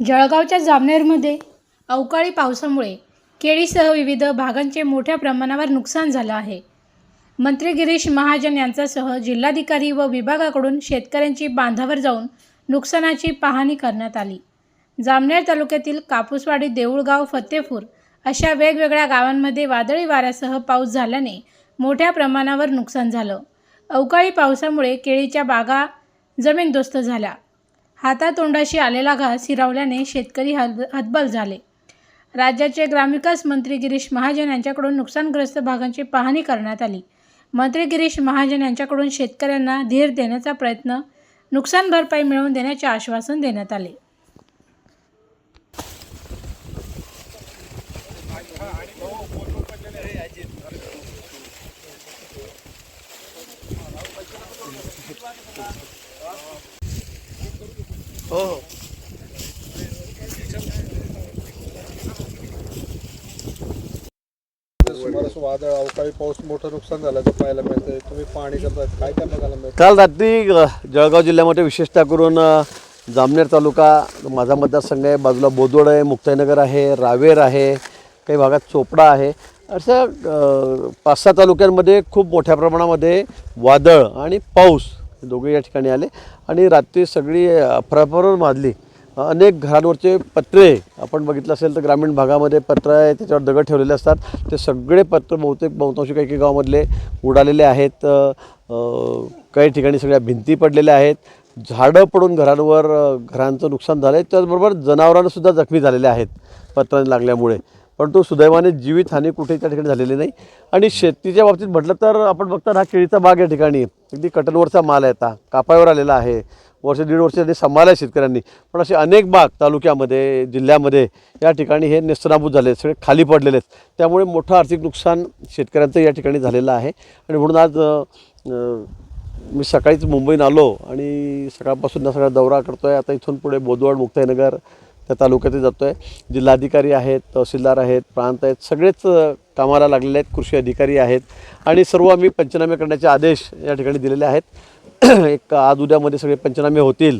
जळगावच्या जामनेरमध्ये अवकाळी पावसामुळे केळीसह विविध भागांचे मोठ्या प्रमाणावर नुकसान झालं आहे. मंत्री गिरीश महाजन यांच्यासह जिल्हाधिकारी व विभागाकडून शेतकऱ्यांची बांधावर जाऊन नुकसानाची पाहणी करण्यात आली. जामनेर तालुक्यातील कापूसवाडी देऊळगाव फतेपूर अशा वेगवेगळ्या गावांमध्ये वादळी वाऱ्यासह पाऊस झाल्याने मोठ्या प्रमाणावर नुकसान झालं. अवकाळी पावसामुळे केळीच्या बागा जमीनदोस्त झाल्या. हातातोंडाशी आलेला घास हिरावल्याने शेतकरी हद हतबल झाले. राज्याचे ग्रामविकास मंत्री गिरीश महाजन यांच्याकडून नुकसानग्रस्त भागांची पाहणी करण्यात आली. मंत्री गिरीश महाजन यांच्याकडून शेतकऱ्यांना धीर देण्याचा प्रयत्न नुकसान भरपाई मिळवून देण्याचे आश्वासन देण्यात आले. हो हो. सुमारास वादळ अवकाळी पाऊस मोठं नुकसान झाल्याचं पाहायला मिळतंय. तुम्ही करताय काय काय बघायला मिळतं काल रात्री अ, जळगाव जिल्ह्यामध्ये विशेषतः करून अ, जामनेर तालुका माझा मतदारसंघ आहे बाजूला बोदवड आहे मुक्ताईनगर आहे रावेर आहे काही भागात चोपडा आहे. अशा पाच सहा तालुक्यांमध्ये खूप मोठ्या प्रमाणामध्ये वादळ आणि पाऊस दोघे या ठिकाणी आले. आणि रात्री सगळी अफराफरून माजली. अनेक घरांवरचे पत्रे आपण बघितलं असेल तर ग्रामीण भागामध्ये पत्र आहे त्याच्यावर दगड ठेवलेले असतात. ते सगळे पत्र बहुतेक बहुतांशी काही काही गावामधले उडालेले आहेत. काही ठिकाणी सगळ्या भिंती पडलेल्या आहेत. झाडं पडून घरांवर घरांचं नुकसान झालं आहे त्याचबरोबर जनावरांनासुद्धा जखमी झालेले आहेत पत्रांनी लागल्यामुळे. परंतु सुदैवाने जीवितहानी कुठेही त्या ठिकाणी झालेली नाही. आणि शेतीच्या बाबतीत म्हटलं तर आपण बघता हा केळीचा बाग या ठिकाणी. अगदी कटनवरचा माल आहे आता. कापावर आलेला आहे. वर्ष दीड वर्ष त्यांनी सांभाळलं आहे शेतकऱ्यांनी. पण असे अनेक बाग तालुक्यामध्ये जिल्ह्यामध्ये या ठिकाणी हे नेस्तनाभूत झाले आहेत, सगळे खाली पडलेले आहेत. त्यामुळे मोठं आर्थिक नुकसान शेतकऱ्यांचं या ठिकाणी झालेलं आहे. आणि म्हणून आज मी सकाळीच मुंबईन आलो आणि सकाळपासून सगळा दौरा करतो आहे आता इथून पुढे बोदवड मुक्ताईनगर त्या तालुक्यात जातो आहे जिल्हाधिकारी आहेत तहसीलदार आहेत प्रांत आहेत सगळेच कामाला लागलेले आहेत कृषी अधिकारी आहेत. आणि सर्व आम्ही पंचनामे करण्याचे आदेश या ठिकाणी दिलेले आहेत. एक आज उद्यामध्ये सगळे पंचनामे होतील.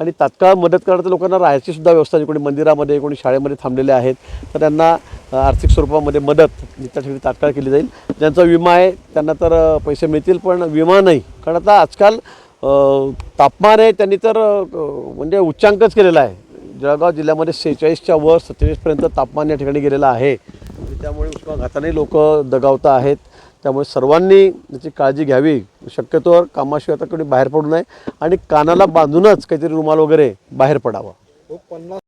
आणि तात्काळ मदत करणाऱ्या लोकांना राहायची सुद्धा व्यवस्था आहे. कोणी मंदिरामध्ये कोणी शाळेमध्ये थांबलेले आहेत. तर त्यांना आर्थिक स्वरूपामध्ये मदत त्या ठिकाणी तात्काळ केली जाईल. ज्यांचा विमा आहे त्यांना तर पैसे मिळतील पण विमा नाही. कारण आता आजकाल तापमान आहे त्यांनी तर म्हणजे उच्चांकच केलेला आहे. जळगाव जिल्ह्यामध्ये सेहेचाळीसच्या वर सत्तेचाळीसपर्यंत तापमान या ठिकाणी गेलेलं आहे. त्यामुळे उष्माघाताने लोक दगावत आहेत. त्यामुळे सर्वांनी याची काळजी घ्यावी. शक्यतोवर कामाशिवाय आता कोणी बाहेर पडू नये. आणि कानाला बांधूनच काहीतरी रुमाल वगैरे बाहेर पडावं. हो, पन्नास